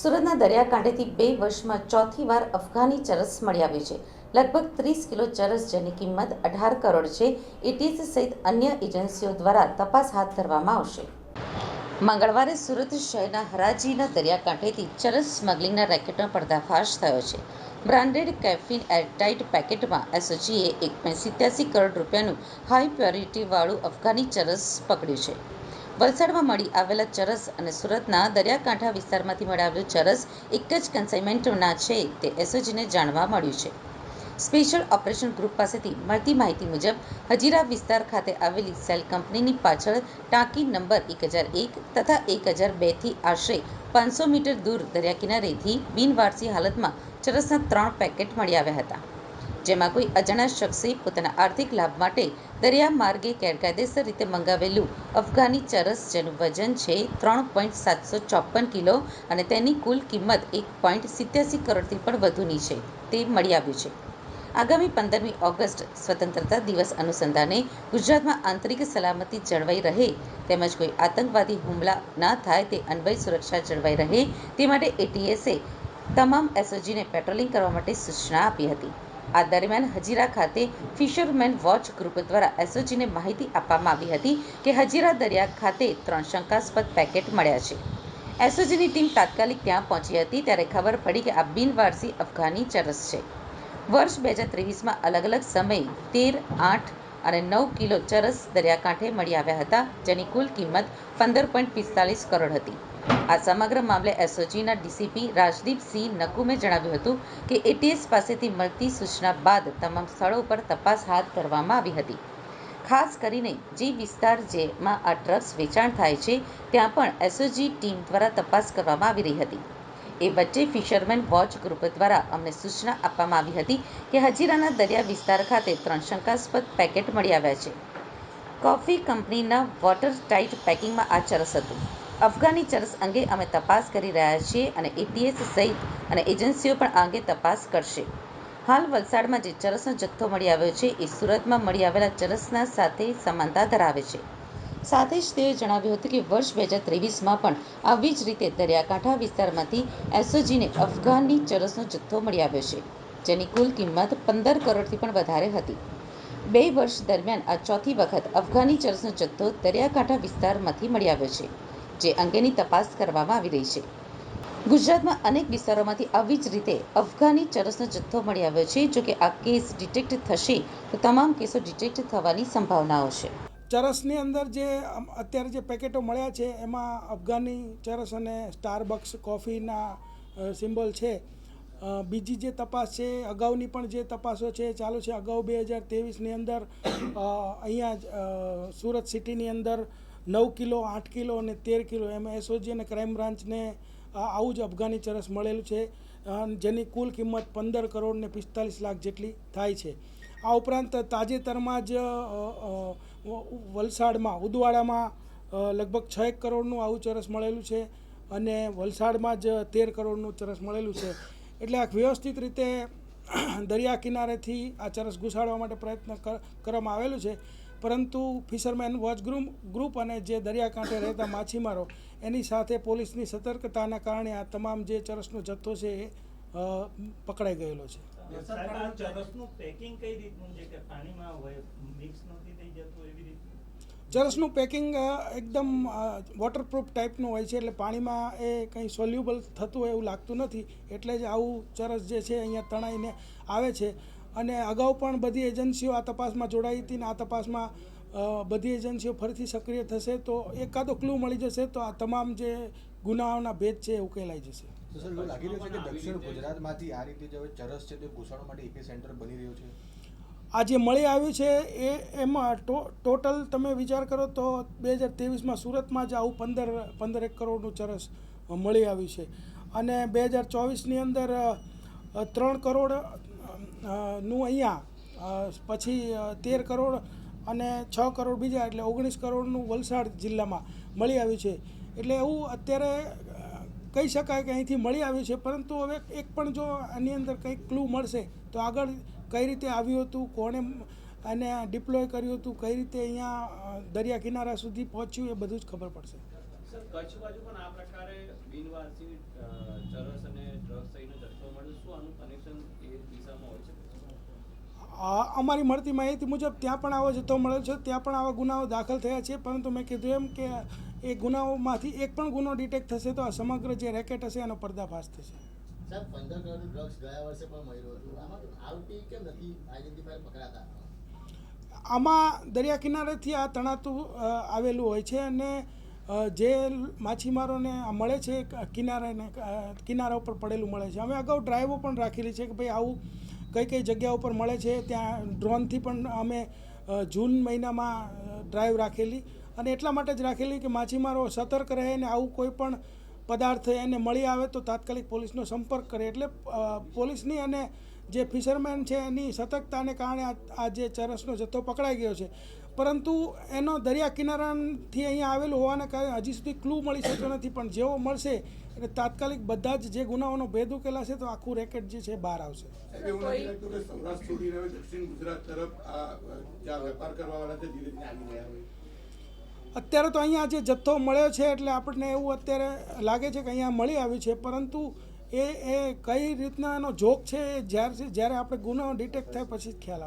સુરતના દરિયાકાંઠેથી બે વર્ષમાં ચોથી વાર અફઘાની ચરસ મળી આવ્યું છે. લગભગ ત્રીસ કિલો ચરસ જેની કિંમત અઢાર કરોડ છે એટીએસ સહિત અન્ય એજન્સીઓ દ્વારા તપાસ હાથ ધરવામાં આવશે. મંગળવારે સુરત શહેરના હરાજીના દરિયાકાંઠેથી ચરસ સ્મગલિંગના રેકેટનો પર્દાફાશ થયો છે. બ્રાન્ડેડ કેફીન એરટાઇટ પેકેટમાં એસઓજીએ એક સિત્યાસી કરોડ રૂપિયાનું હાઈ પ્યોરિટીવાળું અફઘાની ચરસ પકડ્યું છે. વલસાડમાં મળી આવેલા ચરસ અને સુરતના દરિયાકાંઠા વિસ્તારમાંથી મળાવેલું ચરસ એક જ કન્સાઇનમેન્ટના છે તે એસઓજીને જાણવા મળ્યું છે. સ્પેશિયલ ઓપરેશન ગ્રુપ પાસેથી મળતી માહિતી મુજબ, હજીરા વિસ્તાર ખાતે આવેલી સેલ કંપનીની પાછળ ટાંકી નંબર એક હજાર એક તથા એક હજાર બેથી આશરે પાંચસો મીટર દૂર દરિયા કિનારેથી બિનવારસી હાલતમાં ચરસના ત્રણ પેકેટ મળી આવ્યા હતા. જેમાં કોઈ અજાણ્યા શખ્સે પોતાના આર્થિક લાભ માટે દરિયા માર્ગે ગેરકાયદેસર રીતે મંગાવેલું અફઘાની ચરસ, જેનું વજન છે ત્રણ પોઈન્ટ સાતસો ચોપન કિલો અને તેની કુલ કિંમત એક પોઈન્ટ સિત્યાસી કરોડથી પણ વધુની છે, તે મળી આવ્યું છે. આગામી પંદરમી ઓગસ્ટ સ્વતંત્રતા દિવસ અનુસંધાને ગુજરાતમાં આંતરિક સલામતી જળવાઈ રહે તેમજ કોઈ આતંકવાદી હુમલા ન થાય તે અન્વય સુરક્ષા જળવાઈ રહે તે માટે એટીએસે તમામ એસઓજીને પેટ્રોલિંગ કરવા માટે સૂચના આપી હતી. આ દરમિયાન હજીરા ખાતે ફિશરમેન વોચ ગ્રુપ દ્વારા એસઓજીને માહિતી આપવામાં આવી હતી કે હજીરા દરિયા ખાતે ત્રણ શંકાસ્પદ પેકેટ મળ્યા છે. એસઓજીની ટીમ તાત્કાલિક ત્યાં પહોંચી હતી ત્યારે ખબર પડી કે આ બિનવારસી અફઘાની ચરસ છે. વર્ષ બે હજાર ત્રેવીસમાં અલગ અલગ સમયે તેર, આઠ અને નવ કિલો ચરસ દરિયાકાંઠે મળી આવ્યા હતા, જેની કુલ કિંમત પંદર પોઈન્ટ પિસ્તાલીસ કરોડ હતી. આ સમગ્ર મામલે એસઓજીના ડીસીપી રાજદીપસિંહ નકુમે જણાવ્યું હતું કે એટીએસ પાસેથી મળતી સૂચના બાદ તમામ સ્થળો પર તપાસ હાથ ધરવામાં આવી હતી. ખાસ કરીને જે વિસ્તાર જેમાં આ ડ્રગ્સ વેચાણ થાય છે, ત્યાં પણ એસઓજી ટીમ દ્વારા તપાસ કરવામાં આવી રહી હતી. એ વચ્ચે ફિશરમેન વોચ ગ્રુપ દ્વારા અમને સૂચના આપવામાં આવી હતી કે હજીરાના દરિયા વિસ્તાર ખાતે ત્રણ શંકાસ્પદ પેકેટ મળી આવ્યા છે. કોફી કંપનીના વોટર ટાઇટ પેકિંગમાં આ ચરસ હતું. અફઘાની ચરસ અંગે અમે તપાસ કરી રહ્યા છીએ અને એટીએસ સહિત અને એજન્સીઓ પણ આ અંગે તપાસ કરશે. હાલ વલસાડમાં જે ચરસનો જથ્થો મળી આવ્યો છે, એ સુરતમાં મળી આવેલા ચરસના સાથે સમાનતા ધરાવે છે. સાથે જ તેઓએ જણાવ્યું હતું કે વર્ષ બે હજાર ત્રેવીસમાં પણ આવી જ રીતે દરિયાકાંઠા વિસ્તારમાંથી એસઓજીને અફઘાની ચરસનો જથ્થો મળી આવ્યો છે, જેની કુલ કિંમત પંદર કરોડથી પણ વધારે હતી. બે વર્ષ દરમિયાન આ ચોથી વખત અફઘાની ચરસનો જથ્થો દરિયાકાંઠા વિસ્તારમાંથી મળી આવ્યો છે, જે અંગેની તપાસ કરવામાં આવી રહી છે. ગુજરાતમાં અનેક વિસ્તારોમાંથી આવી જ રીતે અફઘાની ચરસનો જથ્થો મળી આવ્યો છે, જો કે આ કેસ ડિટેક્ટ થશે તો તમામ કેસો ડિટેક્ટ થવાની સંભાવનાઓ છે. ચરસની અંદર જે અત્યારે જે પેકેટો મળ્યા છે એમાં અફઘાની ચરસ અને સ્ટારબક્સ કોફીના સિમ્બોલ છે. બીજી જે તપાસ છે અગાઉની પણ જે તપાસો છે ચાલુ છે અગાઉ બે હજાર ત્રેવીસની અંદર અહીંયા જ, સુરત સિટીની અંદર નવ કિલો આઠ કિલો અને તેર કિલો એમ એસઓજી અને ક્રાઇમ બ્રાન્ચને આવું જ અફઘાની ચરસ મળેલું છે. જેની કુલ કિંમત પંદર કરોડ ને પિસ્તાલીસ લાખ જેટલી થાય છે. આ ઉપરાંત તાજેતરમાં જ વલસાડમાં, ઉદવાડામાં લગભગ છ એક કરોડનું આવું ચરસ મળેલું છે અને વલસાડમાં જ તેર કરોડનું ચરસ મળેલું છે. એટલે આ વ્યવસ્થિત રીતે દરિયા કિનારેથી આ ચરસ ઘુસાડવા માટે પ્રયત્ન કર- કરવામાં આવેલું છે. પરંતુ ફિશરમેન વોચ ગ્રુપ ગ્રુપ અને જે દરિયાકાંઠે રહેતા માછીમારો, એની સાથે પોલીસની સતર્કતાના કારણે આ તમામ જે ચરસનો જથ્થો છે એ પકડાઈ ગયેલો છે. ચરસનું પેકિંગ એકદમ વોટરપ્રૂફ ટાઈપનું હોય છે એટલે પાણીમાં એ કંઈ સોલ્યુબલ થતું હોય એવું લાગતું નથી. એટલે જ આવું ચરસ જે છે અહીંયા તણાઈને આવે છે. અને અગાઉ પણ બધી એજન્સીઓ આ તપાસમાં જોડાઈ હતી ને આ તપાસમાં બધી એજન્સીઓ ફરીથી સક્રિય થશે તો એકાદો ક્લુ મળી જશે તો આ તમામ જે ગુનાઓના ભેદ છે એ ઉકેલાઈ જશે. તો સર એવું લાગી રહ્યું છે કે દક્ષિણ ગુજરાતમાંથી આ રીતે જે ચરસ છે તે ઘૂસાડવા માટે એપી સેન્ટર બની રહ્યું છે? આ જે મળી આવ્યું છે એ એમાં ટો ટોટલ તમે વિચાર કરો તો બે હજાર ત્રેવીસમાં સુરતમાં જ આવું પંદર પંદર એક કરોડનું ચરસ મળી આવ્યું છે. અને બે હજાર ચોવીસની અંદર ત્રણ કરોડનું અહીંયા પછી તેર કરોડ અને છ કરોડ બીજા એટલે ઓગણીસ કરોડનું વલસાડ જિલ્લામાં મળી આવ્યું છે. એટલે એવું અત્યારે કહી શકાય કે અહીંથી મળી આવ્યું છે પરંતુ હવે એક પણ જો આની અંદર કંઈક ક્લુ મળશે તો આગળ કઈ રીતે આવ્યું હતું કોણે અને ડિપ્લોય કર્યું હતું કઈ રીતે અહીંયા દરિયા કિનારા સુધી પહોંચ્યું એ બધું જ ખબર પડશે. અમારી મળતી માહિતી મુજબ ત્યાં પણ આવો જથ્થો મળ્યો છે ત્યાં પણ આવા ગુનાઓ દાખલ થયા છે પરંતુ મેં કીધું એમ કે એ ગુનાઓમાંથી એક પણ ગુનો ડિટેક્ટ થશે તો આ સમગ્ર જે રેકેટ હશે એનો પર્દાફાશ થશે. સાહેબ પંદર કરોડનું ડ્રગ્સ ગયા વર્ષે પણ મળ્યું હતું. આમાં આરોપી કેમ નથી આઈડેન્ટિફાય પકડાતા? આમાં દરિયા કિનારેથી આ તણાતું આવેલું હોય છે અને જે માછીમારોને આ મળે છે કિનારાને કિનારા ઉપર પડેલું મળે છે. અમે અગાઉ ડ્રાઈવો પણ રાખેલી છે કે ભાઈ આવું કઈ કઈ જગ્યા ઉપર મળે છે. ત્યાં ડ્રોનથી પણ અમે જૂન મહિનામાં ડ્રાઈવ રાખેલી. અને એટલા માટે જ રાખેલી કે માછીમારો સતર્ક રહે અને આવું કોઈ પણ પદાર્થ એને મળી આવે તો તાત્કાલિક પોલીસનો સંપર્ક કરે. એટલે પોલીસની અને જે ફિશરમેન છે એની સતર્કતાને કારણે આ જે ચરસનો જથ્થો પકડાઈ ગયો છે. પરંતુ એનો દરિયા કિનારાથી અહીંયા આવેલું હોવાને કારણે હજી સુધી ક્લુ મળી શક્યો નથી. પણ જેવો મળશે એટલે તાત્કાલિક બધા જ જે ગુનાઓનો ભેદ ઉકેલાશે તો આખું રેકેટ જે છે બહાર આવશે. સૌરાષ્ટ્ર દક્ષિણ ગુજરાત તરફ આ વેપાર કરવાવાળા ધીરે ધીરે આવી રહ્યા હોય. અત્યારે તો અહીંયા જે જથ્થો મળ્યો છે એટલે આપણને એવું અત્યારે લાગે છે કે અહીંયા મળી આવ્યું છે, પરંતુ એ એ કઈ રીતના એનો જોક છે એ જ્યારે જ્યારે આપણે ગુનો ડિટેક્ટ થાય પછી જ ખ્યાલ આવશે.